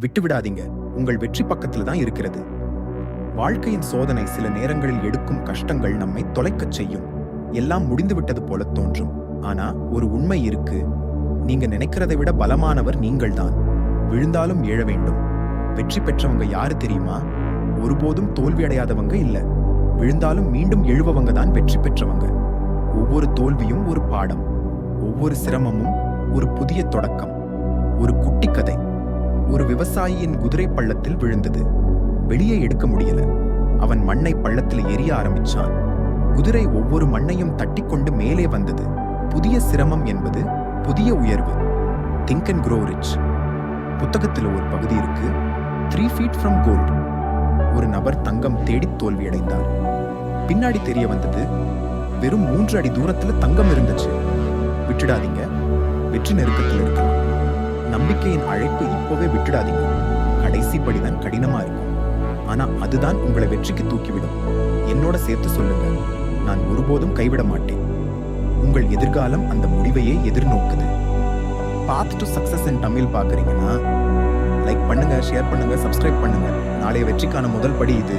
விட்டுவிடாதீங்க. உங்கள் வெற்றி பக்கத்துல தான் இருக்கிறது. வாழ்க்கையின் சோதனை சில நேரங்களில் எடுக்கும் கஷ்டங்கள் நம்மை தொலைக்கச் செய்யும். எல்லாம் முடிந்து விட்டது போல தோன்றும். ஆனா ஒரு உண்மை இருக்கு. நீங்க நினைக்கிறதை விட பலமானவர் நீங்கள்தான். விழுந்தாலும் எழ வேண்டும். வெற்றி பெற்றவங்க யாரு தெரியுமா? ஒருபோதும் தோல்வி அடையாதவங்க இல்ல. விழுந்தாலும் மீண்டும் எழுபவங்க தான் வெற்றி பெற்றவங்க. ஒவ்வொரு தோல்வியும் ஒரு பாடம். ஒவ்வொரு சிரமமும் ஒரு புதிய தொடக்கம். ஒரு குட்டி கதை ஒரு விவசாயியின் குதிரை பள்ளத்தில் விழுந்தது. வெளியே எடுக்க முடியல. அவன் மண்ணை பள்ளத்தில் எரிய ஆரம்பிச்சான். குதிரை ஒவ்வொரு மண்ணையும் தட்டிக்கொண்டு மேலே வந்தது. புதிய சிரமம் என்பது புதிய உயர்வு. திங்க் அண்ட் க்ரோ ரிச் புத்தகத்தில் ஒரு பகுதி இருக்கு. த்ரீ ஃபீட் ஃப்ரம் கோல்ட் ஒரு நபர் தங்கம் தேடி தோல்வியடைந்தார் பின்னாடி தெரிய வந்தது வெறும் மூன்று அடி தூரத்துல தங்கம் இருந்துச்சு. விட்டுடாதீங்க. வெற்றி நெருக்கத்தில் இருக்கலாம். நம்பிக்கையின் அழைப்பு இப்போவே விட்டுடாதீங்க. கடைசி படிதான் கடினமா இருக்கும். ஆனா அதுதான் உங்களை வெற்றிக்கு தூக்கிவிடும். என்னோட சேர்த்து சொல்லுங்க. நான் ஒருபோதும் கைவிட மாட்டேன். உங்கள் எதிர்காலம் அந்த முடிவையே எதிர்நோக்குது. Path to success in Tamil பார்க்குறீங்கன்னா லைக் பண்ணுங்க ஷேர் பண்ணுங்க சப்ஸ்கிரைப் பண்ணுங்க. நாளைய வெற்றிக்கான முதல் படி இது.